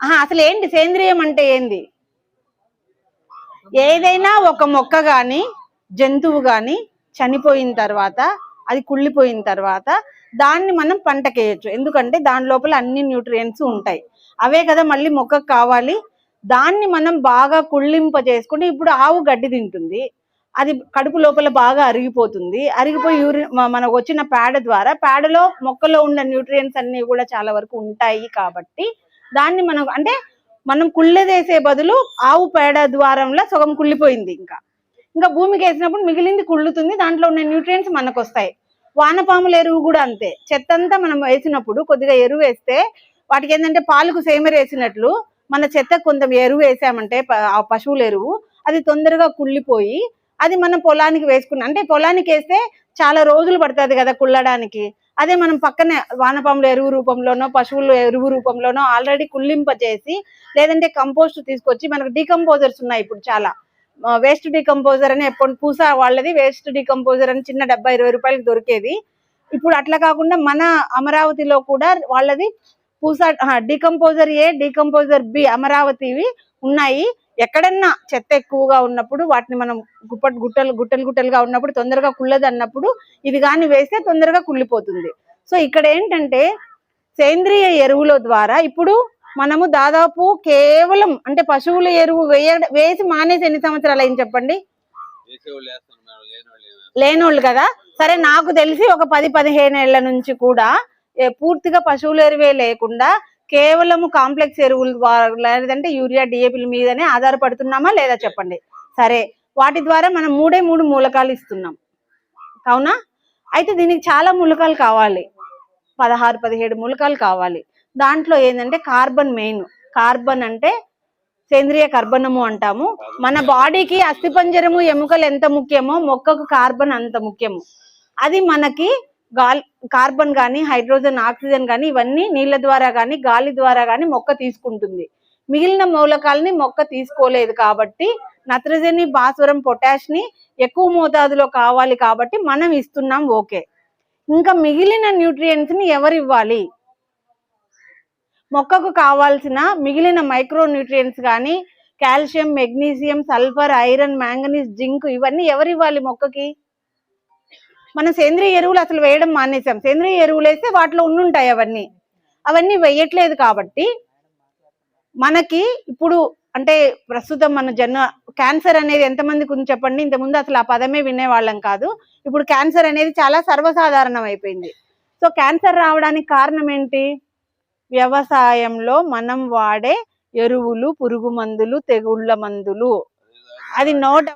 అసలు ఏంటి సేంద్రియం అంటే ఏంది? ఏదైనా ఒక మొక్క గాని జంతువు గాని చనిపోయిన తర్వాత అది కుళ్ళిపోయిన తర్వాత దాన్ని మనం పంటకేయచ్చు. ఎందుకంటే దాని లోపల అన్ని న్యూట్రియంట్స్ ఉంటాయి. అవే కదా మళ్ళీ మొక్కకు కావాలి. దాన్ని మనం బాగా కుళ్ళింప చేసుకుంటే ఇప్పుడు ఆవు గడ్డి తింటుంది. అది కడుపు లోపల బాగా అరిగిపోతుంది. అరిగిపోయి యూరి మనకు వచ్చిన పేడ ద్వారా పేడలో మొక్కలో ఉన్న న్యూట్రియంట్స్ అన్ని కూడా చాలా వరకు ఉంటాయి కాబట్టి దాన్ని మనం అంటే మనం కుళ్ళదేసే బదులు ఆవు పేడ ద్వారంలో సగం కుళ్ళిపోయింది ఇంకా. ఇంకా భూమికి వేసినప్పుడు మిగిలింది కుళ్ళుతుంది దాంట్లో ఉన్న న్యూట్రియంట్స్ మనకు వస్తాయి. వానపాముల ఎరువు కూడా అంతే. చెత్త అంతా మనం వేసినప్పుడు కొద్దిగా ఎరువు వేస్తే వాటికి ఏంటంటే పాలకు సేమర వేసినట్లు మన చెత్త కొంత ఎరువు వేసామంటే ప- ఆ పశువుల ఎరువు అది తొందరగా కుళ్ళిపోయి అది మనం పొలానికి వేసుకున్నాం అంటే పొలానికి వేస్తే చాలా రోజులు పడుతుంది కదా కుళ్ళడానికి. అదే మనం పక్కనే వానపాముల ఎరువు రూపంలోనో పశువుల ఎరువు రూపంలోనో ఆల్రెడీ కుళ్ళింప చేసి లేదంటే కంపోస్ట్ తీసుకొచ్చి మనకు డీకంపోజర్స్ ఉన్నాయి ఇప్పుడు చాలా. వేస్ట్ డీకంపోజర్ అని ఎప్పుడు పూసా వాళ్ళది వేస్ట్ డీకంపోజర్ అని చిన్న డెబ్బై ఇరవై రూపాయలకి దొరికేది. ఇప్పుడు అట్లా కాకుండా మన అమరావతిలో కూడా వాళ్ళది Pusa decomposer A decomposer B అమరావతివి ఉన్నాయి. ఎక్కడన్నా చెత్త ఎక్కువగా ఉన్నప్పుడు వాటిని మనం గుప్ప గుట్టలు గుట్టలు గుట్టలుగా ఉన్నప్పుడు తొందరగా కుళ్ళదు అన్నప్పుడు ఇది కానీ వేస్తే తొందరగా కుళ్ళిపోతుంది. సో ఇక్కడ ఏంటంటే సేంద్రియ ఎరువుల ద్వారా ఇప్పుడు మనము దాదాపు కేవలం అంటే పశువుల ఎరువు వేయ వేసి మానేసి ఎన్ని సంవత్సరాలు అయింది చెప్పండి? లేనోళ్ళు కదా? సరే నాకు తెలిసి ఒక పది పదిహేను ఏళ్ళ నుంచి కూడా పూర్తిగా పశువుల ఎరువే లేకుండా కేవలము కాంప్లెక్స్ ఎరువుల ద్వారా లేదంటే యూరియా డిఏపిల మీదనే ఆధారపడుతున్నామా లేదా చెప్పండి? సరే వాటి ద్వారా మనం మూడే మూడు మూలకాలు ఇస్తున్నాం. కావునా అయితే దీనికి చాలా మూలకాలు కావాలి. పదహారు పదిహేడు మూలకాలు కావాలి. దాంట్లో ఏంటంటే కార్బన్ మెయిన్. కార్బన్ అంటే సేంద్రియ కర్బనము అంటాము. మన బాడీకి అస్థిపంజరము ఎముకలు ఎంత ముఖ్యమో మొక్కకు కార్బన్ అంత ముఖ్యము. అది మనకి గాలి కార్బన్ కానీ హైడ్రోజన్ ఆక్సిజన్ కానీ ఇవన్నీ నీళ్ళ ద్వారా కానీ గాలి ద్వారా కానీ మొక్క తీసుకుంటుంది. మిగిలిన మూలకాలని మొక్క తీసుకోలేదు కాబట్టి నత్రజని భాస్వరం పొటాష్ని ఎక్కువ మోతాదులో కావాలి కాబట్టి మనం ఇస్తున్నాం ఓకే. ఇంకా మిగిలిన న్యూట్రియంట్స్ని ఎవరివ్వాలి ఎవరు ఇవ్వాలి? మొక్కకు కావాల్సిన మిగిలిన మైక్రో న్యూట్రియంట్స్ కానీ calcium magnesium sulphur iron manganese zinc ఇవన్నీ ఎవరు ఇవ్వాలి మొక్కకి? మనం సేంద్రియ ఎరువులు అసలు వేయడం మానేసాం. సేంద్రియ ఎరువులు వేస్తే వాటిలో ఉండుంటాయి అవన్నీ. అవన్నీ వేయట్లేదు కాబట్టి మనకి ఇప్పుడు అంటే ప్రస్తుతం మన జన క్యాన్సర్ అనేది ఎంతమందికి ఉంది చెప్పండి? ఇంతకుముందు అసలు ఆ పదమే వినేవాళ్ళం కాదు. ఇప్పుడు క్యాన్సర్ అనేది చాలా సర్వసాధారణం అయిపోయింది. సో క్యాన్సర్ రావడానికి కారణం ఏంటి? వ్యవసాయంలో మనం వాడే ఎరువులు పురుగు మందులు తెగుళ్ళ మందులు. అది నో